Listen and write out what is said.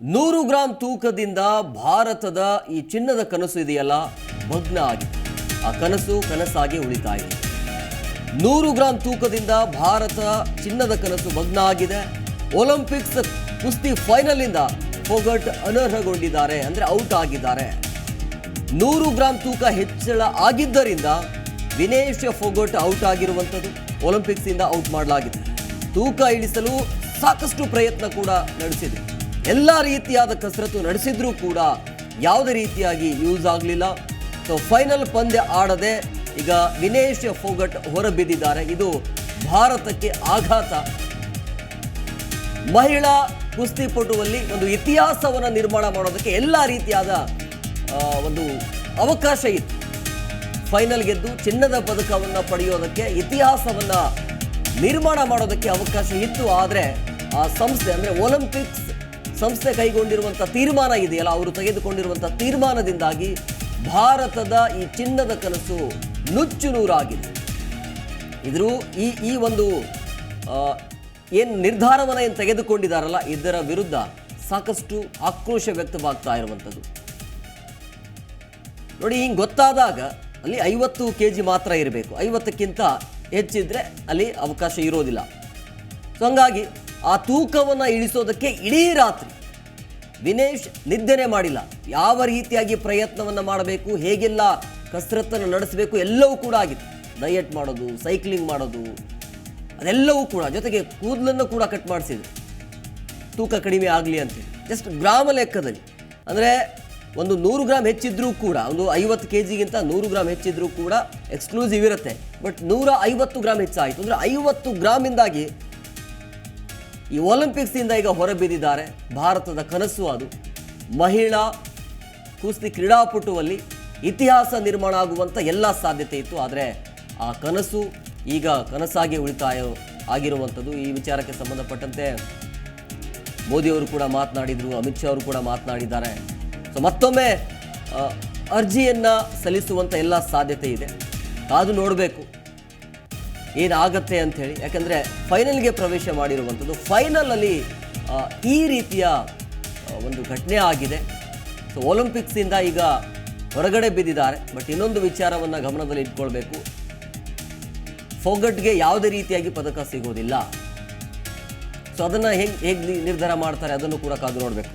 ನೂರು ಗ್ರಾಂ ತೂಕದಿಂದ ಭಾರತದ ಈ ಚಿನ್ನದ ಕನಸು ಇದೆಯಲ್ಲ? ಭಗ್ನ ಆಗಿದೆ. ಆ ಕನಸು ಕನಸಾಗಿ ಉಳಿತಾಯ ನೂರು ಗ್ರಾಂ ತೂಕದಿಂದ ಭಾರತ ಚಿನ್ನದ ಕನಸು ಭಗ್ನ ಆಗಿದೆ. ಒಲಿಂಪಿಕ್ಸ್ ಕುಸ್ತಿ ಇಂದ ಫೋಗಟ್ ಅನರ್ಹಗೊಂಡಿದ್ದಾರೆ, ಅಂದ್ರೆ ಔಟ್ ಆಗಿದ್ದಾರೆ. ನೂರು ಗ್ರಾಂ ತೂಕ ಹೆಚ್ಚಳ ಆಗಿದ್ದರಿಂದ ವಿನೇಶ್ ಫೋಗಟ್ ಔಟ್ ಆಗಿರುವಂಥದ್ದು ಒಲಿಂಪಿಕ್ಸ್ ಇಂದ ಔಟ್ ಮಾಡಲಾಗಿದೆ. ತೂಕ ಇಳಿಸಲು ಸಾಕಷ್ಟು ಪ್ರಯತ್ನ ಕೂಡ ನಡೆಸಿದೆ. ಎಲ್ಲ ರೀತಿಯಾದ ಕಸರತ್ತು ನಡೆಸಿದ್ರೂ ಕೂಡ ಯಾವುದೇ ರೀತಿಯಾಗಿ ಯೂಸ್ ಆಗಲಿಲ್ಲ. ಸೊ ಫೈನಲ್ ಪಂದ್ಯ ಆಡದೆ ಈಗ ವಿನೇಶ್ ಫೋಗಟ್ ಹೊರಬಿದ್ದಿದ್ದಾರೆ. ಇದು ಭಾರತಕ್ಕೆ ಆಘಾತ. ಮಹಿಳಾ ಕುಸ್ತಿಪಟುವಲ್ಲಿ ಒಂದು ಇತಿಹಾಸವನ್ನು ನಿರ್ಮಾಣ ಮಾಡೋದಕ್ಕೆ ಎಲ್ಲ ರೀತಿಯಾದ ಒಂದು ಅವಕಾಶ ಇತ್ತು. ಫೈನಲ್ ಗೆದ್ದು ಚಿನ್ನದ ಪದಕವನ್ನು ಪಡೆಯೋದಕ್ಕೆ, ಇತಿಹಾಸವನ್ನು ನಿರ್ಮಾಣ ಮಾಡೋದಕ್ಕೆ ಅವಕಾಶ ಇತ್ತು. ಆದರೆ ಆ ಸಂಸ್ಥೆ ಅಂದರೆ ಒಲಿಂಪಿಕ್ಸ್ ಸಂಸ್ಥೆ ಕೈಗೊಂಡಿರುವಂಥ ತೀರ್ಮಾನ ಇದೆಯಲ್ಲ, ಅವರು ತೆಗೆದುಕೊಂಡಿರುವಂಥ ತೀರ್ಮಾನದಿಂದಾಗಿ ಭಾರತದ ಈ ಚಿನ್ನದ ಕನಸು ನುಚ್ಚು ನೂರಾಗಿದೆ. ಇದ್ರ ಈ ಈ ಒಂದು ಏನು ನಿರ್ಧಾರವನ್ನು ಏನು ತೆಗೆದುಕೊಂಡಿದ್ದಾರಲ್ಲ ಇದರ ವಿರುದ್ಧ ಸಾಕಷ್ಟು ಆಕ್ರೋಶ ವ್ಯಕ್ತವಾಗ್ತಾ ಇರುವಂಥದ್ದು. ನೋಡಿ, ಹಿಂಗೆ ಗೊತ್ತಾದಾಗ ಅಲ್ಲಿ ಐವತ್ತು ಕೆ ಜಿ ಮಾತ್ರ ಇರಬೇಕು. ಐವತ್ತಕ್ಕಿಂತ ಹೆಚ್ಚಿದ್ರೆ ಅಲ್ಲಿ ಅವಕಾಶ ಇರೋದಿಲ್ಲ. ಸೊ, ಹಂಗಾಗಿ ಆ ತೂಕವನ್ನು ಇಳಿಸೋದಕ್ಕೆ ಇಡೀ ರಾತ್ರಿ ವಿನೇಶ್ ನಿದ್ದೆನೆ ಮಾಡಿಲ್ಲ. ಯಾವ ರೀತಿಯಾಗಿ ಪ್ರಯತ್ನವನ್ನು ಮಾಡಬೇಕು, ಹೇಗೆಲ್ಲ ಕಸರತ್ತನ್ನು ನಡೆಸಬೇಕು, ಎಲ್ಲವೂ ಕೂಡ ಆಗಿತ್ತು ಡಯಟ್ ಮಾಡೋದು, ಸೈಕ್ಲಿಂಗ್ ಮಾಡೋದು, ಅದೆಲ್ಲವೂ ಕೂಡ ಜೊತೆಗೆ ಕೂದಲನ್ನು ಕೂಡ ಕಟ್ ಮಾಡಿಸಿದ್ರು ತೂಕ ಕಡಿಮೆ ಆಗಲಿ ಅಂತೇಳಿ ಜಸ್ಟ್ ಗ್ರಾಮ ಲೆಕ್ಕದಲ್ಲಿ. ಅಂದರೆ ಒಂದು ನೂರು ಗ್ರಾಮ್ ಹೆಚ್ಚಿದ್ರೂ ಕೂಡ, ಒಂದು ಐವತ್ತು ಕೆ ಜಿಗಿಂತ ನೂರು ಗ್ರಾಮ್ ಹೆಚ್ಚಿದ್ರೂ ಕೂಡ ಎಕ್ಸ್ಕ್ಲೂಸಿವ್ ಇರುತ್ತೆ. ಬಟ್ ನೂರ ಐವತ್ತು ಗ್ರಾಮ್ ಹೆಚ್ಚಾಯಿತು. ಅಂದರೆ ಐವತ್ತು ಗ್ರಾಮಿಂದಾಗಿ ಈ ಒಲಿಂಪಿಕ್ಸಿಂದ ಈಗ ಹೊರಬಿದ್ದಿದ್ದಾರೆ ಭಾರತದ ಕನಸು ಅದು. ಮಹಿಳಾ ಕುಸ್ತಿ ಕ್ರೀಡಾಪಟುವಲ್ಲಿ ಇತಿಹಾಸ ನಿರ್ಮಾಣ ಆಗುವಂಥ ಎಲ್ಲ ಸಾಧ್ಯತೆ ಇತ್ತು. ಆದರೆ ಆ ಕನಸು ಈಗ ಕನಸಾಗಿ ಉಳಿತಾಯ ಆಗಿರುವಂಥದ್ದು. ಈ ವಿಚಾರಕ್ಕೆ ಸಂಬಂಧಪಟ್ಟಂತೆ ಮೋದಿಯವರು ಕೂಡ ಮಾತನಾಡಿದರು, ಅಮಿತ್ ಶಾ ಅವರು ಕೂಡ ಮಾತನಾಡಿದ್ದಾರೆ. ಸೊ ಮತ್ತೊಮ್ಮೆ ಅರ್ಜಿಯನ್ನು ಸಲ್ಲಿಸುವಂಥ ಎಲ್ಲ ಸಾಧ್ಯತೆ ಇದೆ. ಅದು ನೋಡಬೇಕು. ಏನಾಗತ್ತೆ ಅಂತ ಹೇಳಿ ಯಾಕಂದರೆ ಫೈನಲ್ಗೆ ಪ್ರವೇಶ ಮಾಡಿರುವಂಥದ್ದು ಫೈನಲಲ್ಲಿ ಈ ರೀತಿಯ ಒಂದು ಘಟನೆ ಆಗಿದೆ. ಸೊ ಒಲಿಂಪಿಕ್ಸಿಂದ ಈಗ ಹೊರಗಡೆ ಬಿದ್ದಿದ್ದಾರೆ. ಬಟ್ ಇನ್ನೊಂದು ವಿಚಾರವನ್ನು ಗಮನದಲ್ಲಿ ಇಟ್ಕೊಳ್ಬೇಕು. ಫೋಗಟ್ಗೆ ಯಾವುದೇ ರೀತಿಯಾಗಿ ಪದಕ ಸಿಗೋದಿಲ್ಲ. ಸೊ ಅದನ್ನು ಹೇಗೆ ಹೇಗೆ ನಿರ್ಧಾರ ಮಾಡ್ತಾರೆ, ಅದನ್ನು ಕೂಡ ಕಾದು ನೋಡಬೇಕು.